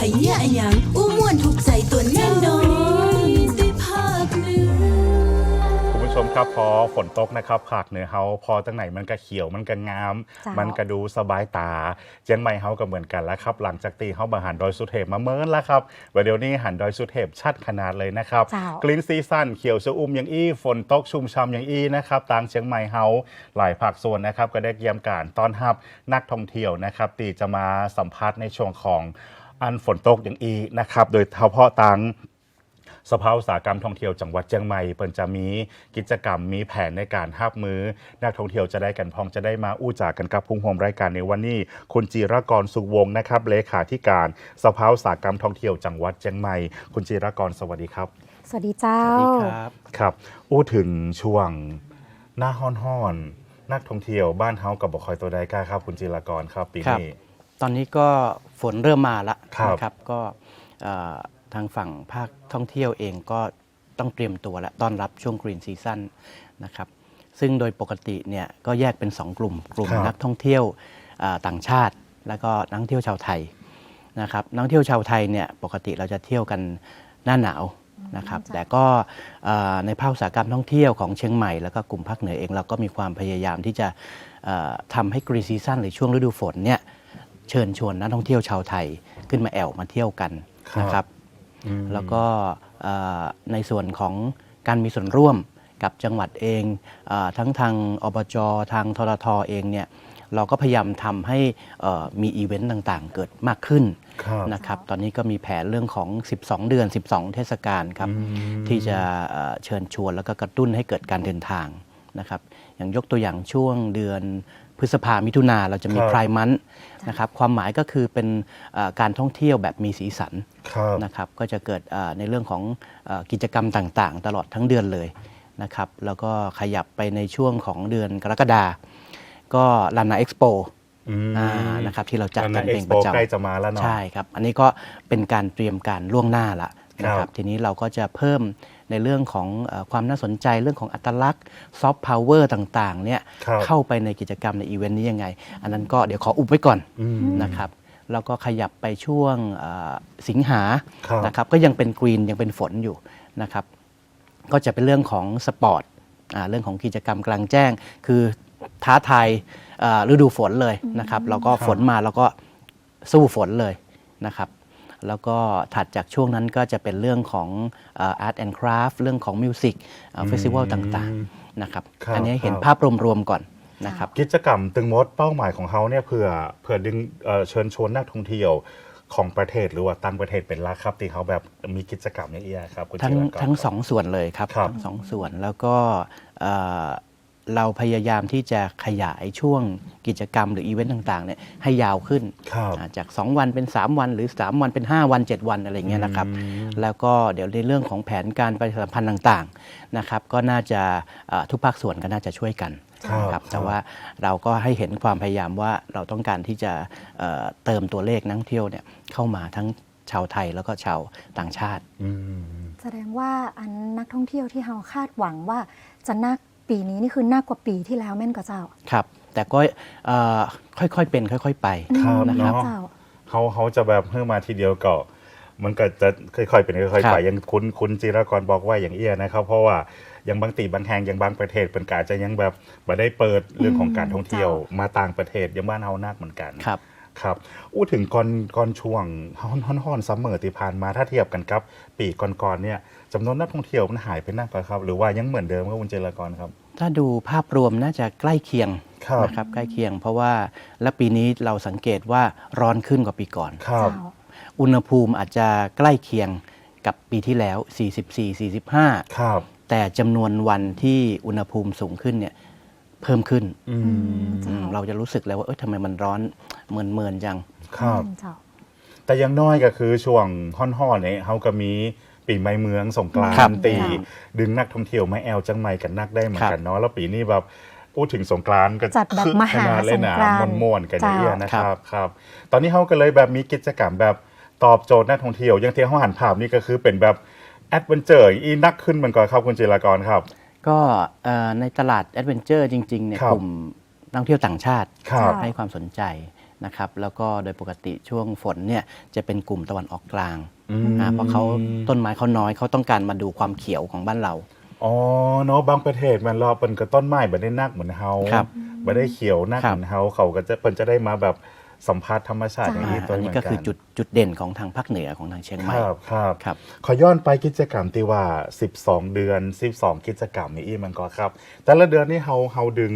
พยะอะหยังอู้ม่วนถูกใจตัวแน่นอนได้ภาคเหนือ คุณผู้ชมครับพอฝนตกนะครับภาคเหนือเฮาพอตั้งไหนมันก็เขียวมันก็งาม จ้ามั มันก็ดูสบายตา เจียงใหม่เฮาก็เหมือนกันแล้วครับ หลังจากตีเฮามาหันดอยสุเทพมาเมินแล้วครับว่าเดี๋ยวนี้หันดอยสุเทพชัดขนาดเลยนะครับ เจ้า กลิ้นซีซั่นเขียวชะอุ่มอย่างอี้ฝนตกชุ่มช่ำอย่างอี้นะครับทางเชียงใหม่เฮาหลายภาคส่วนนะครับ ก็ได้เยี่ยมการต้อนรับนักท่องเที่ยวนะครับตีจะมาสัมภาษณ์ในช่วงของ อันฝนตกอย่างอีนะครับ โดยเฉพาะตังสภาอุตสาหกรรมท่องเที่ยวจังหวัดเชียงใหม่เปิ่นจะมีกิจกรรมมีแผนในการห้าบมือ นักท่องเที่ยวจะได้กันพองจะได้มาอู้จากกันกับพุงโฮมรายการในวันนี้ คุณจีรกรสุขวงศ์นะครับเลขาธิการสภาอุตสาหกรรมท่องเที่ยวจังหวัดเชียงใหม่คุณจีรกรสวัสดีครับ สวัสดีเจ้าสวัสดีครับครับ อู้ถึงช่วงหน้าฮ้อนฮ้อนๆนักท่องเที่ยวบ้านเฮากับบคอยตัวใดกล้าครับ คุณจีรกรครับปีครับนี้ตอนนี้ก็ ฝนเริ่มมาละครับนะครับก็เอ่อทางฝั่งภาคท่องเที่ยวเองก็ต้องเตรียมตัวและต้อนรับช่วงกรีนซีซั่นนะครับซึ่งโดยปกติเนี่ยก็แยกเป็น 2 กลุ่ม กลุ่มครับนักท่องเที่ยวอ่าต่างชาติ แล้วก็นักท่องเที่ยวชาวไทยนะครับนักท่องเที่ยวชาวไทยเนี่ยปกติเราจะเที่ยวกันหน้าหนาวนะครับจ้ะแต่ก็เอ่อในภาคอุตสาหกรรมท่องเที่ยวของเชียงใหม่ แล้วก็กลุ่มภาคเหนือเองเราก็มีความพยายามที่จะเอ่อทำให้กรีนซีซั่นหรือช่วงฤดูฝนเนี่ย เชิญชวนนักท่องเที่ยวชาวไทยขึ้นมาแอวมาเที่ยวกันครับนะครับอืมแล้วก็เอ่อในส่วนของการมีส่วนร่วมกับจังหวัดเองเออทั้งทางอบจทางทรทเองเนี่ยเราก็พยายามทำให้เอ่อมีอีเวนต์ต่างๆ เกิดมากขึ้นครับนะครับ ตอนนี้ก็มีแผนเรื่องของ 12 เดือน 12 เทศกาลครับอืมที่จะเอ่อเชิญชวนแล้วก็กระตุ้นให้เกิดการเดินทางนะครับ อย่างยกตัวอย่างช่วงเดือน พฤษภามิถุนาเราจะมีครับพรายมันนะครับความหมายก็คือเป็นเอ่อการท่องเที่ยวแบบมีสีสันครับนะครับก็จะเกิดเอ่อในเรื่องของเออกิจกรรมต่างๆ ตลอดทั้งเดือนเลยนะครับแล้วก็ขยับไปในช่วงของเดือนกรกฎาก็ลานาเอ็กซ์โปอืมนะครับที่เราจัดกันเอ็เป็กนซ์ปโประจำใกล้จะมาแล้วเนาะใช่ครับ อันนี้ก็เป็นการเตรียมการล่วงหน้าละนะคครัรับบทีนี้เราก็จะเพิ่ม ในเรื่องของเออความน่าสนใจเรื่องของอัตลักษณ์ซอฟต์พาวเวอร์ต่างๆเนี่ยครับเข้าไปในกิจกรรมในอีเวนต์นี้ยังไง อันนั้นก็เดี๋ยวขออุบไว้ก่อนอืมนะครับแล้วก็ขยับไปช่วงเอ่อสิงหาครับนะครับก็ยังเป็นกรีนยังเป็นฝนอยู่นะครับก็จะเป็นเรื่องของสปอร์ตอ่าเรื่องของกิจกรรมกลางแจ้ง คือท้าทายเอ่อฤดูฝนเลยนะครับแล้วก็ฝนมาแล้วก็สู้ฝนเลยนะครับ แล้วก็ถัดจากช่วงนั้นก็จะเป็นเรื่องของอาร์ตแอนด์คราฟเรื่องของมิวสิกเฟสติวัลต่างๆนะครับครับอันนี้เห็นครับภาพรวมๆก่อนนะครับกิจกรรมตึงมดเป้าหมายของเขาเนี่ยเพื่อเพื่อดึงเอ่อเชิญชวนนักท่องเที่ยวของประเทศหรือว่าต่างประเทศเป็นหลักครับที่เขาแบบมีกิจกรรมอย่างเงี้ยครับคุณทั้งจิรกรทั้งครับสองส่วนเลยครับครับทั้งสองส่วนแล้วก็ เอ่อเราพยายามที่จะขยายช่วงกิจกรรมหรืออีเวนต์ต่างๆเนี่ยให้ยาวขึ้น ครับอ่าจาก 2 วันเป็น 3 วันหรือ 3 วันเป็น 5 วัน 7 วันอะไรเงี้ยนะครับอืมแล้วก็เดี๋ยวในเรื่องของแผนการประชาสัมพันธ์ต่างๆนะครับก็น่าจะเอ่อทุกภาคส่วนก็น่าจะช่วยกันครับนะครับแต่ว่าเราก็ให้เห็นความพยายามว่าเราต้องการที่จะเอ่อเติมตัวเลขนักท่องเที่ยวเนี่ยเข้ามาทั้งชาวไทยแล้วก็ชาวต่างชาติ อืม แสดงว่าอันนักท่องเที่ยวที่เราคาดหวังว่าจะนัก ปีนี้นี่คือนักกว่าปีที่แล้วแม่นกว่าเจ้า ครับ แต่ก็เอ่อค่อยๆเป็นค่อย ๆ ไปครับนะครับเนาะเจ้า เขาเขาจะแบบเพิ่มมาทีเดียวก็มันก็จะค่อยๆเป็นค่อยครัๆบไปยังคุณคุณจิรกรบอกว่าอย่างเอี้ยนะครับ เพราะว่ายังบางตีบางแห่งยังบางประเทศเป็นกอาจจะยังแบบมาได้เปิดเรื่องของการท่องเที่ยว มาต่างประเทศยังบ้านเฮานักเหมือนกันครับ ครับอู้ถึงก่อนก่อนช่วงฮ้อนฮ้อนฮ้อนซัมเมอร์ที่ผ่านมาถ้าเทียบกันครับ ปีก่อนๆเนี่ยจำนวนนักท่องเที่ยวมันหายไปนักกว่าครับ หรือว่ายังเหมือนเดิมครับคุณเจรกรครับ ถ้าดูภาพรวมน่าจะใกล้เคียงครับนะครับใกล้เคียง เพราะว่าและปีนี้เราสังเกตว่าร้อนขึ้นกว่าปีก่อนครับเจ้าอุณหภูมิอาจจะใกล้เคียงกับปีที่แล้ว 44 45ครับแต่จำนวนวันที่อุณหภูมิสูงขึ้นเนี่ยเพิ่มขึ้นอืมอืมเราจะรู้สึกเลยว่าเอ้ยทำไมมันร้อนเมินเมินๆจัง ครับอืมเจ้าแต่อยังน้อยก็คือช่วงฮ้อนๆเนี่ยเขาก็มี ปีใหม่เมืองสงกรานครับ ต์ตี ดึงนักท่องเที่ยวมาแอลจังใหม่กันนักได้เหมือนกันเนาะแล้วปีนี้แบบพูดถึงสงกรานต์ก็จัดแบบคึกมหาขนาดเลยนะสงกรานต์ม่วนๆกันอย่างเงี้ยจ้านนะครับครับ ตอนนี้เขาก็เลยแบบมีกิจกรรมแบบตอบโจทย์นักท่องเที่ยวอย่างที่เขาหันภาพนี่ก็คือเป็นแบบแอดเวนเจอร์อีนักขึ้นเหมือนกันครับคุณจิรากรครับ ก็เอ่อในตลาดแอดเวนเจอร์จริงๆเนี่ยครับ กลุ่มนักท่องเที่ยวต่างชาติครับจ้าให้ความสนใจนะครับแล้วก็โดยปกติช่วงฝนเนี่ยจะเป็นกลุ่มตะวันออกกลางอืม อ่าเพราะเขาต้นไม้เขาน้อยเขาต้องการมาดูความเขียวของบ้านเรา อ๋อเนาะบางประเทศมันรอเปินก็ต้นไม้บ่ได้นักเหมือนเฮาครับบ่ได้เขียวนักครัเหบมือนเฮาเขาก็จะเปินจะได้มาแบบสัมผัสธรรมชาติอย่างอ่านี้ตัวอันเหนี้มือนก็กันคือจุดจุดเด่นของทางภาคเหนือของทางเชียงใหม่ครับครับครับขอย้อนไปกิจกรรมที่ว่า 12 เดือน 12 กิจกรรมนี่อีมันก็ครับ แต่ละเดือนนี่เฮาเฮาดึง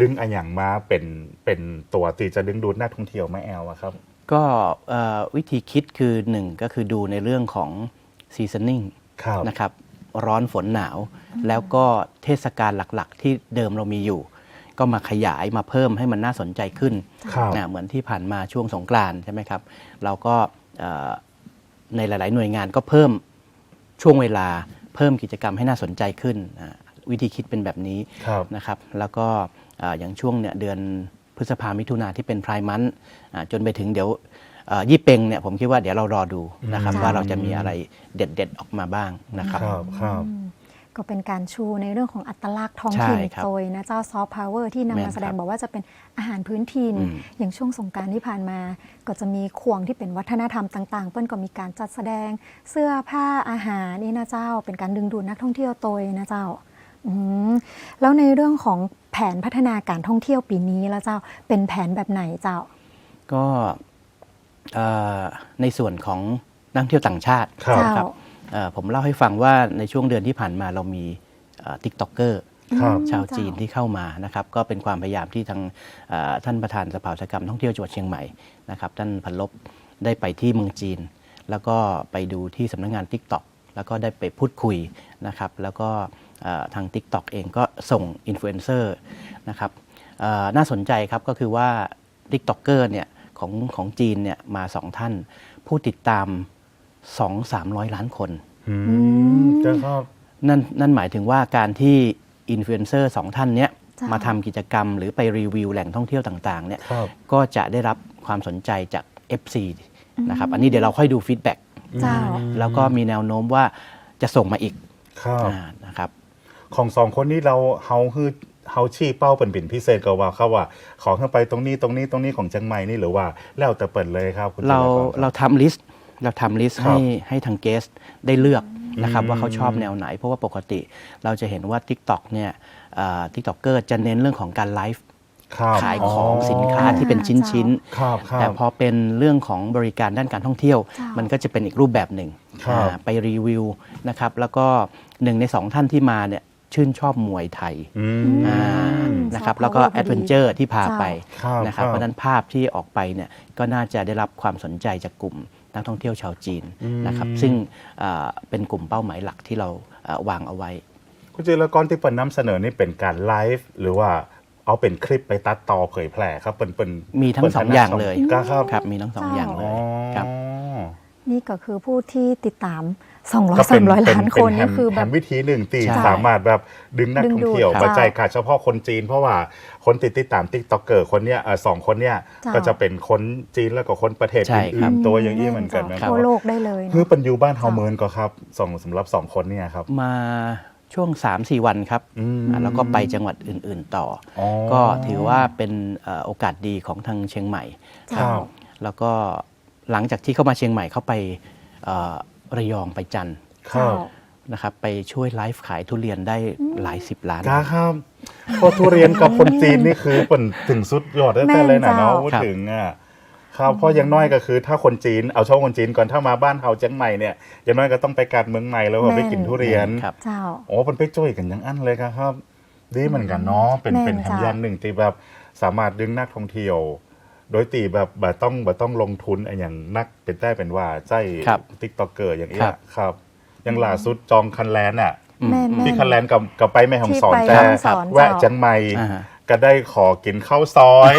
ดึงอะอย่างมาเป็นเป็นตัวตีจะดึงดูดนักท่องเที่ยวมาแอลอะครับ ก็เอ่อวิธีคิดคือหนึ่งก็คือดูในเรื่องของ seasoning ครับนะครับร้อนฝนหนาว แล้วก็เทศกาลหลักๆ ที่เดิมเรามีอยู่ ก็มาขยายมาเพิ่มให้มันน่าสนใจขึ้นครับนะเหมือนที่ผ่านมาช่วงสงกรานต์ใช่ไหมครับ เราก็เอ่อในหลาย ๆ หน่วยงานก็เพิ่มช่วงเวลาเพิ่มกิจกรรมให้น่าสนใจขึ้นอ่าวิธีคิดเป็นแบบนี้ครับนะครับ แล้วก็เอ่ออย่างช่วงเนี่ยเดือนพ ฤษภามิถุนาที่เป็นพรายมันจนไปถึงเดี๋ยวเอ่อยี่เปงเนี่ยผมคิดว่าเดี๋ยวเรารอดูนะครับอืมว่าเราจะมีอะไรเด็ดๆออกมาบ้างนะครับครับครับอืมก็เป็นการชูในเรื่องของอัตลักษณ์ท้องใช่ถิ่นครับโดยนะเจ้าซอฟต์พาวเวอร์ที่นำแม่มานแสดงครับบอกว่าจะเป็นอาหารพื้นถิ่นอืมอย่างช่วงสงกรารที่ผ่านมา ก็จะมีควงที่เป็นวัฒนธรรมต่าง ๆ เปิ้ลก็มีการจัดแสดงเสื้อผ้าอาหารนี่นะเจ้า เป็นการดึงดูดนักท่องเที่ยวโดยนะเจ้าอืม แล้วในเรื่องของแผนพัฒนาการท่องเที่ยวปีนี้แล้วเจ้าเป็นแผนแบบไหนเจ้า ก็เอ่อในส่วนของนักท่องเที่ยวต่างชาติครับเจ้านะครับเอ่อผมเล่าให้ฟังว่าในช่วงเดือนที่ผ่านมาเรามีติ๊กต็อกเกอร์ครับชาวจีนที่เข้ามานะครับก็เป็นความพยายามที่ทางเอ่อท่านประธานสภาอุตสาหกรรมท่องเที่ยวจังหวัดเชียงใหม่นะครับท่านพันลบได้ไปที่เมืองจีน แล้วก็ไปดูที่สำนักงาน Tik t o อกแล้วก็ได้ไปพูดคุยนะครับแล้วก็เอ่อ ทาง Tik t o อกเองก็ส่งอินฟลูเอนเซอร์นะครับเอ่อน่าสนใจครับก็คือว่า t ิ k t o k เกอร์เนี่ยของของจีนเนี่ยมาสองท่าน ผู้ติดตาม 2-300 ล้านคนอืมเจ้าครับนั่นนั่นหมายถึงว่าการที่อินฟลูเอนเซอร์สองท่านเนี้ยจ้ามมาทำกิจกรรมหรือไปรีวิวแหล่งท่องเที่ยวต่างๆเนี่ยครับก็จะได้รับความสนใจจาก FC นะครับอันนี้เดี๋ยวเราค่อยดูฟีดแบ็กเจ้าแล้วก็มีแนวโน้มว่าจะส่งมาอีกครับอ่านะครับ ของสองคนนี้เราเฮาคือเฮาชี้เป้าเป็นเป็นพิเศษก็ว่าเขาว่า ขอขึ้นไปตรงนี้ตรงนี้ตรงนี้ของเชียงใหม่นี่หรือว่าแล้วแต่เปิดเลยครับคุณเราจิรกคบเราทำลิสต์เราทำลิสต์ครัให้บให้ทางเกสได้เลือกนะครับอืมว่าเขาชอบแนวไหน เพราะว่าปกติเราจะเห็นว่า TikTok เนี่ยทิกตอกเกอร์จะเน้นเรื่องของการไลฟ์ครับขายของสินค้าที่เป็นชิ้นชิ้นๆครับครับแต่พอเป็นเรื่องของบริการด้านการท่องเที่ยว จ้ามัมันก็จะเป็นอีกรูปแบบหนึ่งครับ อ่าไปรีวิวนะครับแล้วก็หนึ่งในสองท่านที่มาเนี่ย ชื่นชอบมวยไทยอืม อ่าอืมนะครับซอฟต์แล้วก็พาวเวอร์แอดเวนเจอร์ที่พาไปครับนะครับครับ เพราะฉะนั้นภาพที่ออกไปเนี่ยก็น่าจะได้รับความสนใจจากกลุ่มนักท่องเที่ยวชาวจีนนะครับซึ่งอ่าเป็นกลุ่มเป้าหมายหลักที่เราอ่าวางเอาไว้ คุณจิรกรที่เปิดนำเสนอนี่เป็นการไลฟ์หรือว่าเอาเป็นคลิปไปตัดต่อเผยแพร่ครับเป็นเป็นมีทั้งเป็นสองถนัดอย่างเลยก็ครับครับมีทั้งสองอย่างเลอ๋อยครับ นี่ก็คือผู้ที่ติดตาม ก็เป็น200 300ล้านคนเป็นี่คือแฮแบมบวิธีหนึ่งตีใช่สามารถแบบดึงนักดึงท่องดูดเที่ยวค่ะมาใจขาดเฉพาะคนจีน เพราะว่าคนติดติดตามติ๊กต็อกเกอร์คนเนี้ยเอ่อสองคนเนี้ยจ้าก็จะเป็นคนจีนแล้วก็คนประเทศใช่ครัอื่บนๆตัวอย่างนี้เหมือนกันนะครัทั่วโลกได้เลยคือเนาะเป็นอยู่บ้านเฮาเมินก็ครับสองสำหรับสองคนเนี่ยครับ มาช่วง 3-4 วันครับอืม อ่าแล้วก็ไปจังหวัดอื่น ๆ ต่อออ๋อก็ถือว่าเป็นเอ่อโอกาสดีของทางเชียงใหม่ ครับ แล้วก็หลังจากที่เข้ามาเชียงใหม่เข้าไปเอ่อ ระยองไปจันทร์ครับ นะครับไปช่วยไลฟ์ขายทุเรียนได้หลายสิบล้านกาครับเพอทุเรียนกับคนจีนนี่คือเป็นถึงสุดยอดได้แต่เลยนะเนาะพูดครับถึงอะครับเพราะอย่างน้อยก็คือ ถ้าคนจีนเอาช่องคนจีนก่อนถ้ามาบ้านเฮาเจียงใหม่เนี่ยอย่างน้อยก็ต้องไปการเมืองใหม่แล้วว่าไปกินทุเรียนครับ เจ้าโอ้มันไปช่วยกันอยังอันเลยครับ ดีเหมือนกันเนาะเป็นแม่นเป็นแหมจ้ะ ยันหนึ่งที่แบบสามารถดึงนักท่องเที่ยว โดยตีแบบแบบต้องแบบต้องลงทุนไอ้อย่างนักเป็นได้เป็นว่าใจครับติ๊กต็อกเกอร์อย่างเงี้ครัยบครับอย่างล่าสุดจองคันแลนอะแม่นที่แม่นคันแลนกับกับไปแม่ของสอนที่ไปแต่แม่ฮ่องสอนแวะเจ้า จังใหม่อ่าฮะ ก็ได้ขอกินข้าวซอย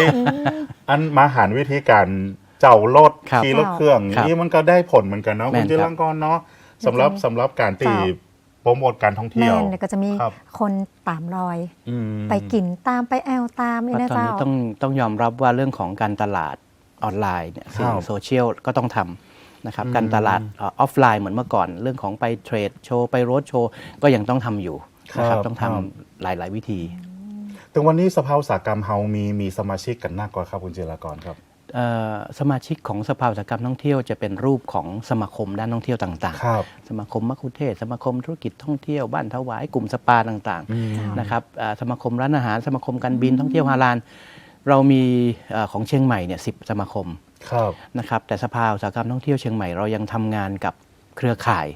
อันมาหารวิธีการเจ้ารถครับขี่รถเครื่องครับนี่มันก็ได้ผลเหมือนกันเนาะแม่คุณนจิครัรับงกรเนาะสำหรับสำหรับการตีเจ้า โปรโมทการท่องเที่แม่ยว นเนี่ยก็จะมีครับ คนตามรอย อืมไปกินตามไปแอลตามเพนี่ราะนะตอนเจ้า นี้ต้องต้องยอมรับว่าเรื่องของการตลาดออนไลน์เนี่ยสื่คอรับโซเชียลก็ต้องทำนะครับ การตลาดเออฟไลน์เหมือนเมื่อก่อน เรื่องของไปเทรดโชว์ไปโรดโชว์ก็ยังต้องทำอยู่นะครับ ครับต้องครัทำบหลาย ๆ วิธี ถึงวันนี้สภาอุตสาหกรรมเฮามีมีสมาชิกกันมากกว่าครับคุณจิรากรครับเอ่อ สมาชิกของสภาอุตสาหกรรมท่องเที่ยวจะเป็นรูปของสมาคมด้านท่องเที่ยวต่างครับๆสมาคมมัคคุเทศก์สมาคมธุรกิจท่องเที่ยวบ้านถวายกลุ่มสปาต่างอืมๆนะครับอ่าสมาคมร้านอาหาร สมาคมการบินท่องเที่ยวฮาลาลเรามีเอ่อของเชียงใหม่เนี่ยสิสมาคมครับนะครับแต่สภาอุตสาหกรรมท่องเที่ยวเชียงใหม่เรายังทำงานกับเครือข่าย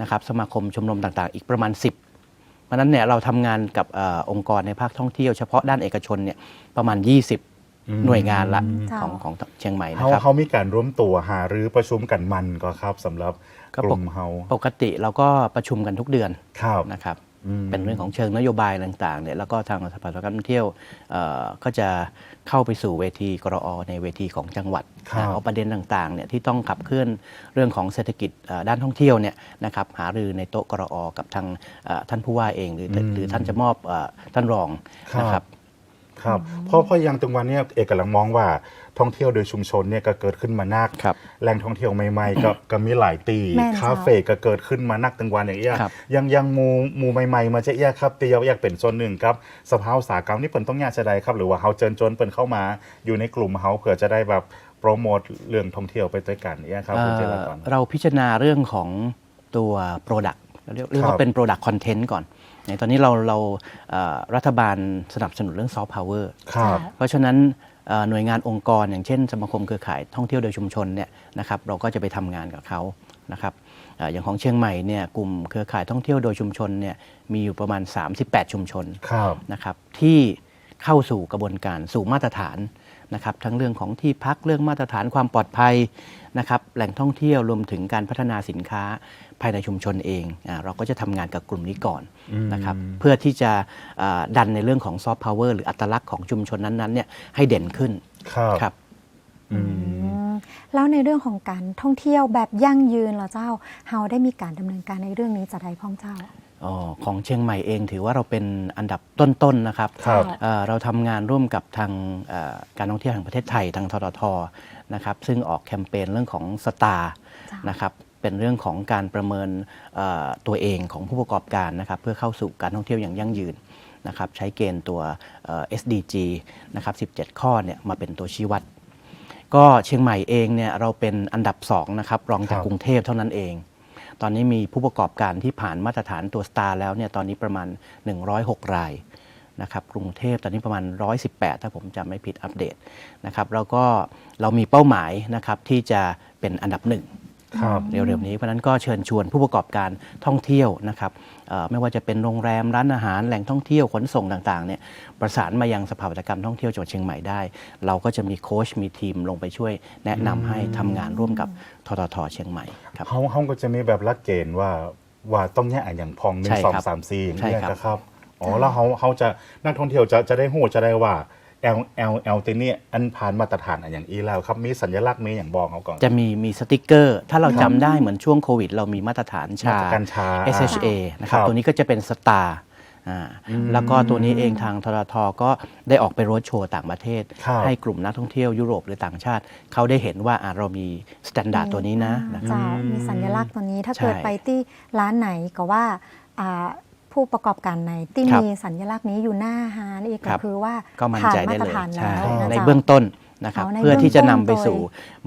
นะครับสมาคมชมรมต่างๆ อีกประมาณ 10เพราะฉะนั้นเนี่ยเราทำงานกับเออองค์กรในภาคท่องเที่ยวเฉพาะด้านเอกชนเนี่ยประมาณอืม20 หน่วยงานละจ้าของของเชียงใหม่นะเขาครับ เขามีการร่วมตัวหารือประชุมกันมันก็ครับสำหรับก็กปกลุ่มเฮาปกติเราก็ประชุมกันทุกเดือนครับนะครับ อืม เป็นเรื่องของเชิงนโยบายต่างๆเนี่ยแล้วก็ทางสภาอุตสาหกรรมท่องเที่ยวเอ่อก็จะเข้าไปสู่เวทีกรอในเวทีของจังหวัดครับ นะเอาประเด็นต่างๆเนี่ยที่ต้องขับเคลื่อนเรื่องของเศรษฐกิจเอ่อด้านท่องเที่ยวเนี่ยนะครับหารือในโต๊ะกรอกับทางเอ่อท่านผู้ว่าเองหรืออมหรือท่านจะมอบเอ่อท่านรองครับนะครับ ครับเพราะเพราะอยังตรงวันเนี้ยเอกกำลังมองว่าท่องเที่ยวโดยชุมชนเนี่ยก็เกิดขึ้นมานักครับแหล่งท่องเที่ยวใหม่ๆก็ก็มีหลายตีแม่นคาเฟ่ก็เกิดขึ้นมานักตังวันอย่างเงี้ยครับ ยังยังหมูหมูใหม่ๆ มาเจ๊ยะครับเตียวอยากเป็นส่วนหนึ่งครับสภาอุตสาหกรรมนี่เปิ่นต้องยากจะใดครับ หรือว่าเฮาเจิญจนเปิ่นเข้ามาอยู่ในกลุ่มเฮาเผื่อจะได้แบบโปรโมทเรื่องท่องเที่ยวไปด้วยกันเนี่ยครับคุณเจริญกรเอ่อเราพิจารณาเรื่องของตัว Product เรียกเรียกครัว่าบเป็น Product Content ก่อน ในตอนนี้เราเราเอ่อรัฐบาลสนับสนุนเรื่อง Soft Power ครับเพราะฉะนั้นเอ่อหน่วยงานองค์กรอย่างเช่น สมาคมเครือข่ายท่องเที่ยวโดยชุมชนเนี่ยนะครับเราก็จะไปทำงานกับเขานะครับเอ่ออย่างของเชียงใหม่เนี่ยกลุ่มเครือข่ายท่องเที่ยวโดยชุมชนเนี่ยมีอยู่ประมาณ 38 ชุมชนครับนะครับที่เข้าสู่กระบวนการสู่มาตรฐาน นะครับทั้งเรื่องของที่พักเรื่องมาตรฐานความปลอดภัยนะครับแหล่งท่องเที่ยวรวมถึงการพัฒนาสินค้าภายในชุมชนเองอาเราก็จะทำงานกับกลุ่มนี้ก่อนนะครับเพื่อที่จะอ่าดันในเรื่องของซอฟต์พาวเวอร์หรืออัตลักษณ์ของชุมชนนั้นๆเนี่ยให้เด่นขึ้นครับครับอืมอืมแล้วในเรื่องของการท่องเที่ยวแบบยั่งยืนเหรอเจ้าเฮาได้มีการดำเนินการในเรื่องนี้จะได้พ้องเจ้า ออของเชียงใหม่เองถือว่าเราเป็นอันดับต้นๆนะครับครับเอ่อเราทำงานร่วมกับทางเอ่อการท่องเที่ยวแห่งประเทศไทยทางทททนะครับซึ่งออกแคมเปญเรื่องของสตาร์จ้ะนะครับเป็นเรื่องของการประเมินเอ่อตัวเองของผู้ประกอบการนะครับเพื่อเข้าสู่การท่องเที่ยวอย่างยั่งยืนนะครับใช้เกณฑ์ตัวเอ่อ SDG นะครับ17 ข้อเนี่ยมาเป็นตัวชี้วัด ก็เชียงใหม่เองเนี่ยเราเป็นอันดับ2นะครับรองจากครับกรุงเทพเท่านั้นเอง ตอนนี้มีผู้ประกอบการที่ผ่านมาตรฐานตัวสตาร์แล้วเนี่ยตอนนี้ประมาณ 106 รายนะครับกรุงเทพตอนนี้ประมาณ 118 ถ้าผมจำไม่ผิดอัปเดตนะครับแล้วก็เรามีเป้าหมายนะครับที่จะเป็นอันดับหนึ่ง ครับเร็วๆนี้เพราะฉะนั้นก็เชิญชวนผู้ประกอบการท่องเที่ยวนะครับเอ่อไม่ว่าจะเป็นโรงแรมร้านอาหารแหล่งท่องเที่ยวขนส่งต่างๆเนี่ยประสานมายังสภาวัตกรรมท่องเที่ยวจังหวัดเชียงใหม่ได้ เราก็จะมีโค้ชมีทีมลงไปช่วย แนะนำให้ทำงานร่วมกับทททเชียงใหม่ครับเขาเขาก็จะมีแบบหลักเกณฑ์ว่าว่าต้องแยกอย่างพองหนึ่ใช่งสองครับสามสี่อย่างใช่เงี้ยครับนะครับอ๋อแล้วเขาเขาจะนักท่องเที่ยวจะจะได้หูจะได้ว่า แอลแอลแอลตีนี่อันผ่านมาตรฐานอันอย่างอีแล้วครับมีสัญลักษณ์มีอย่างบอกเขาก่อน จะมีมีสติกเกอร์ ถ้าเราจำได้เหมือนช่วงโควิด เรามีมาตรฐานชา มาตรการชา SHA นะครับครับตัวนี้ก็จะเป็นสตาร์อ่าแล้วก็ตัวนี้เองทางทททก็ได้ออกไปโรดโชว์ต่างประเทศ ครับ ให้กลุ่มนักท่องเที่ยวยุโรปหรือต่างชาติ เขาได้เห็นว่าอะเรามีสแตนดาร์ดตัวนี้นะนะครัเจ้าบมีสัญลักษณ์ตัวนี้ถ้าใช่ เกิดไปที่ร้านไหนก็ว่าอ่า ผู้ประกอบการไหนที่ครับมีสัญลักษณ์นี้อยู่หน้าฮานอีกครัก็บคือว่าก็มั่นผ่านใจมาได้ตรเลยฐานใช่แล้วนะในเจ้าเบื้องต้นนะครับ เอาในเพื่อที่จะนำเบื้ไปองต้นสู่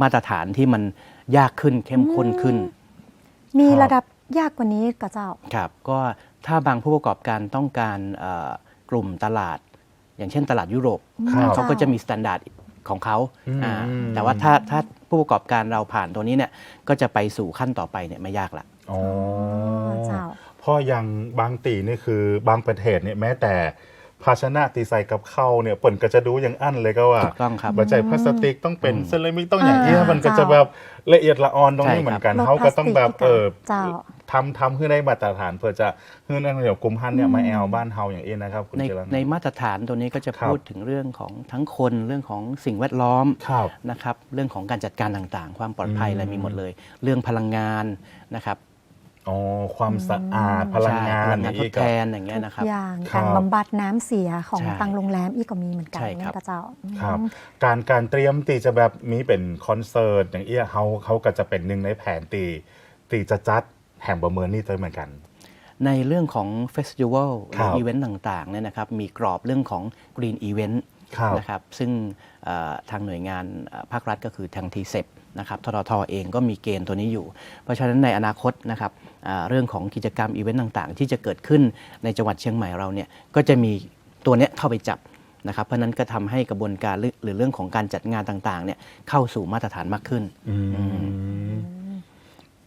มาตรฐานที่มันยากขึ้นเข้มข้นขึ้นมีครับระดับยากกว่านี้ก็เจ้า ครับก็ถ้าบางผู้ประกอบการต้องการเอ่อกลุ่มตลาด อย่างเช่นตลาดยุโรปครับ เขาก็จะมีมาตรฐานของเขาอืม อ่าแต่ว่าถ้าถ้าผู้ประกอบการเราผ่านตัวนี้เนี่ยก็จะไปสู่ขั้นต่อไปเนี่ยไม่ยากละ อ๋อเจ้าเพราะอย่างบางตีนี่คือบางประเทศเนี่ยแม้แต่ภาชนะตีใส่กับข้าวเนี่ยเปิ่นก็จะดูอย่างอั้นเลยก็ว่าถูกต้องครับบัจจัยพลาสติกต้องเป็นอืมเซรามิกต้องอย่างนี้ยอ่ามัมันก็จะแบบละเอียดละออนตรงนี้ใช่ครับเหมือนกันลดเขาก็ต้องแบบพลาสติกเออเจ้า ทำทำให้ได้มาตรฐานเพื่อจะให้นักท่องเที่ยวกลุ่มฮันเนี่ยมาแอลบ้านเฮาอย่างนี้นะครับคุณในเจริญ ในมาตรฐานตัวนี้ก็จะครับ พูดถึงเรื่องของทั้งคนเรื่องของสิ่งแวดล้อมครับ นะครับ เรื่องของการจัดการต่างๆ ความปลอดภัยอืมอะไรมีหมดเลย เรื่องพลังงานนะครับ อ๋อความสะอาดพลังงานใช่พลังงานทอีดกแทอะนอย่างเงี้ยนะครับ ทุกอย่างครับการบำบัดน้ำเสียของใช่ทางโรงแรมอีกก็มีเหมือนกันใช่ครับนั่นก็เจ้าครับอืม การการเตรียมตีจะแบบมีเป็นคอนเสิร์ตอย่างเอี้ยเขาเขาก็จะเป็นหนึ่งในแผนตีตีจะจัดแห่งประเมินนี่ด้วยเหมือนกัน ในเรื่องของเฟสติวัลหครัรือบอีเวนต์ต่างๆเนี่ยนะครับมีกรอบเรื่องของ Green Event ครับนะครับซึ่งเอ่อทางหน่วยงานเอ่อภาครัฐก็คือทางทีเซ นะครับทททเองก็มีเกณฑ์ตัวนี้อยู่ เพราะฉะนั้นในอนาคตนะครับอ่าเรื่องของกิจกรรมอีเวนต์ต่างๆ ที่จะเกิดขึ้นในจังหวัดเชียงใหม่เราเนี่ยก็จะมีตัวเนี้ยเข้าไปจับนะครับเพราะฉะนั้นก็ทำให้กระบวนการหรือหรือเรื่องของการจัดงานต่างๆเนี่ยเข้าสู่มาตรฐานมากขึ้นอืม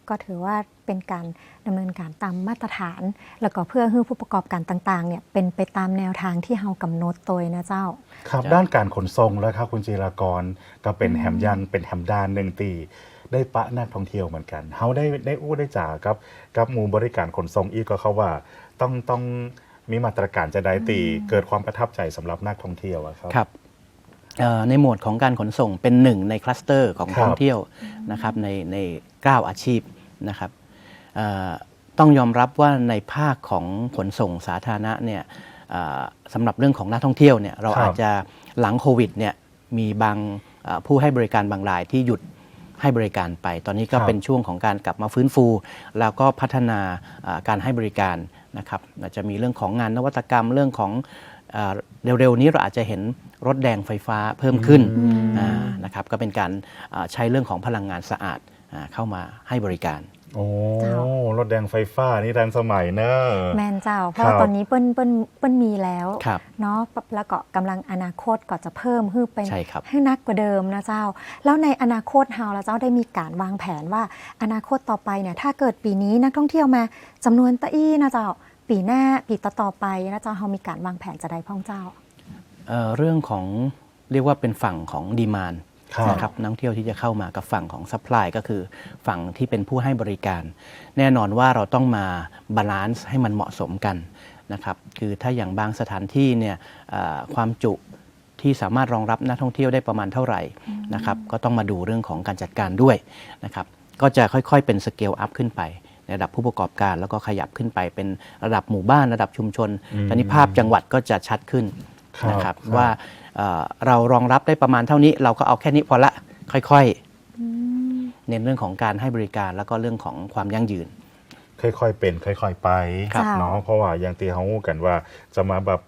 ก็ถือว่าเป็นการดำเนินการตามมาตรฐาน แล้วก็เพื่อให้ผู้ประกอบการต่างๆเนี่ยเป็นไปตามแนวทางที่เฮากำหนดโดยนะเจ้า ครับด้านการขนส่งแล้วครับคุณจีรากรก็เป็นแหมยันเป็นแหมดานหนึ่งตีได้ปะนักท่องเที่ยวเหมือนกันเฮาได้ได้อู้ได้จ่ากับกับหมูบริการขนส่งอีกก็เขาว่าต้องต้องมีมาตรการจะได้ตีเกิดความประทับใจสำหรับนักท่องเที่ยวอะครับครับเอ่อในโหมดของการขนส่งเป็นหนึ่งในคลัสเตอร์ของครับท่องเที่ยวนะครับในใน9อาชีพ นะครับเอ่อต้องยอมรับว่าในภาคของขนส่งสาธารณะเนี่ยเอ่อสำหรับเรื่องของนักท่องเที่ยวเนี่ยเราครับอาจจะหลังโควิดเนี่ยมีบางเอ่อผู้ให้บริการบางรายที่หยุดให้บริการไป ตอนนี้ก็ครับเป็นช่วงของการกลับมาฟื้นฟู แล้วก็พัฒนาเอ่อการให้บริการนะครับอาจจะมีเรื่องของงานนวัตกรรมเรื่องของเอ่อเร็วๆนี้เราอาจจะเห็นรถแดงไฟฟ้าเพิ่มขึ้นอ่านะครับก็เป็นการอ่าใช้เรื่องของพลังงานสะอาดอ่า เข้ามาให้บริการ โอ้เจ้า รถแดงไฟฟ้านี่ทันสมัยเนอะ แมนเจ้า เพครัราะบตอนนี้เปิ้นเปิ้นเปิ้นมีแล้วครับ เนาะแล้วก็กำลังอนาคตก็จะเพิ่มขึ้นเป็นใช่ครับ ให้นักกว่าเดิมนะเจ้า แล้วในอนาคตเฮาแล้วเจ้าได้มีการวางแผนว่าอนาคตต่อไปเนี่ยถ้าเกิดปีนี้นักท่องเที่ยวมาจำนวนตะอี้นะเจ้า ปีหน้าปีต่อๆไปนะเจ้าเฮามีการวางแผนจะได้พ่องเจ้า เอ่อเรื่องของเรียกว่าเป็นฝั่งของดีมานครับ นะครับนักท่องเที่ยวที่จะเข้ามากับฝั่งของซัพพลายก็คือฝั่งที่เป็นผู้ให้บริการ แน่นอนว่าเราต้องมาบาลานซ์ให้มันเหมาะสมกันนะครับคือถ้าอย่างบางสถานที่เนี่ยเอ่อความจุที่สามารถรองรับนักท่องเที่ยวได้ประมาณเท่าไหร่นะครับก็ต้องมาดูเรื่องของการจัดการด้วยนะครับก็จะค่อยๆเป็นสเกลอัพขึ้นไป ในระดับผู้ประกอบการแล้วก็ขยับขึ้นไปเป็นระดับหมู่บ้านระดับชุมชนอืมตอนนี้ภาพจังหวัดก็จะชัดขึ้นครับนะครับครับว่า เอ่อเรารองรับได้ประมาณเท่านี้ เราก็เอาแค่นี้พอละค่อยๆเน้นเรื่องของการให้บริการแล้วก็เรื่องของความยั่งยืน ค่อยๆเป็น ค่อย ๆ ไปครับเนาะเพราะว่าอย่างที่เขาพูดกันว่าจะมาแบบ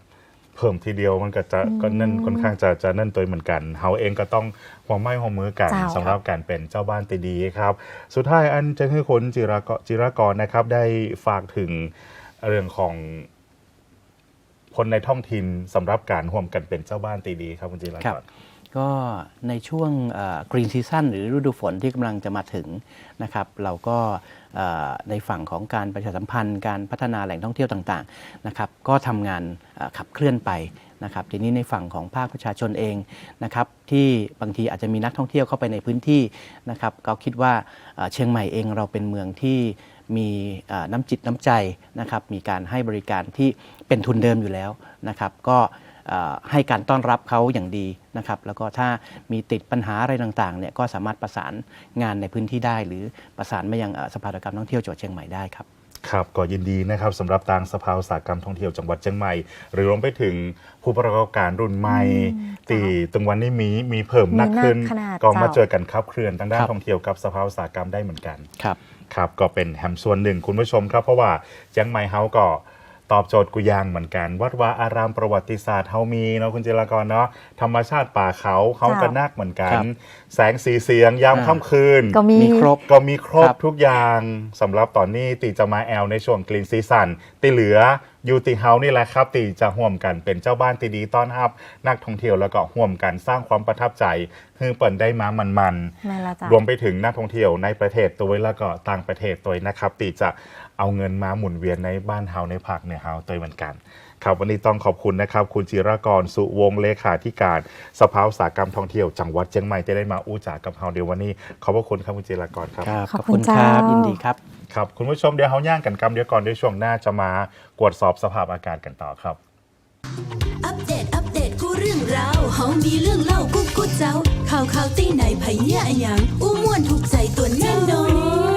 เพิ่มทีเดียวมันก็จะก็นั่นค่อนข้างจะจะนั่นตัวเหมือนกันเฮาเองก็ต้องหัวไม้หัวมือกันเจ้าสำหรับการเป็นเจ้าบ้านตีดีครับ สุดท้ายอันจะให้คนจิรากรจิรากรนะครับได้ฝากถึงเรื่องของ คนในท้องถิ่นสำหรับการร่วมกันเป็นเจ้าบ้านตีดีครับคุณจิรากครัรบก็ในช่วงกรีนซีซั n หรือฤดูฝนที่กำลังจะมาถึงนะครับ เราก็ในฝั่งของการประชาสัมพันธ์ การพัฒนาแหล่งท่องเที่ยวต่างๆนะครับ ก็ทำงานขับเคลื่อนไปนะครับ ทีนี้ในฝั่งของภาคประชาชนเองนะครับ ที่บางทีอาจจะมีนักท่องเที่ยวเข้าไปในพื้นที่นะครับ ก็คิดว่าเชียงใหม่เองเราเป็นเมืองที่ มีเอ่อน้ำจิตน้ำใจนะครับมีการให้บริการที่เป็นทุนเดิมอยู่แล้วนะครับก็เอ่อให้การต้อนรับเขาอย่างดีนะครับแล้วก็ถ้ามีติดปัญหาอะไรต่างๆเนี่ยก็สามารถประสานงานในพื้นที่ได้ หรือประสานมายังเอ่อสภาอุตสาหกรรมท่องเที่ยวจังหวัดเชียงใหม่ได้ครับครับก็ยินดีนะครับสำหรับทางสภาอุตสาหกรรมท่องเที่ยวจังหวัดเชียงใหม่ หรือรวมไปถึงผู้ประกอบการรุ่นใหม่อืมตีตรงวันนี้มีมีเพิ่มนักขึ้นมีนักขนาดก็มาเจ้าเจอกันครับเคลื่อนทางด้านครับท่องเที่ยวกับสภาอุตสาหกรรมได้เหมือนกันครับ ครับก็เป็นแฮมส่วนหนึ่งคุณผู้ชมครับ เพราะว่าเชียงใหม่เฮาก็ตอบโจทย์กุยางเหมือนกัน วัดวาอารามประวัติศาสตร์เฮามีเนาะคุณจิรากรเนาะธรรมชาติป่าเขาเขาก็นักเหมือนกันครับแสงสีเสียงยามอ่าค่ำคืน ก็มีมีครบก็มีครบครับทุกอย่างสำหรับตอนนี้ตีจะมาแอลในช่วงกรีนซีซันตีเหลือ ยูติเฮานี่แหละครับตีจะห่วมกันเป็นเจ้าบ้านตีดีต้อนรับ นักท่องเที่ยวแล้วก็ห่วมกันสร้างความประทับใจให้เปิดได้มามันๆแม่นละจ้ะรวมไปถึงนักท่องเที่ยวในประเทศตัวแล้วก็ต่างประเทศตัวนะครับตีจะเอาเงินมาหมุนเวียนในบ้านเฮาในภาคเหนือเฮาตัวเหมือนกันครับวันนี้ต้องขอบคุณนะครับ คุณจิรากรสุวงศ์เลขาธิการสภาอุตสาหกรรมท่องเที่ยวจังหวัดเชียงใหม่ที่ได้มาอู้จากกับเฮาเดี๋ยววันนี้ ขอบพระคุณครับคุณจิรากรครับครับ ขอบคุณครับเจ้ายิยินดีครับ ครับ คุณผู้ชมเดี๋ยวเฮาย่างกันกำเดี๋ยวก่อนเดี๋ยวช่วงหน้าจะมากวดสอบสภาพอากาศกันต่อครับ อัปเดต อัปเดต กูเรื่องราวเฮามีเรื่องเล่ากูกูเจ้า ข่าวข่าวตีไหนไผเนี่ยอะหยังอู้ม่วนถูกใจตัวแน่นอน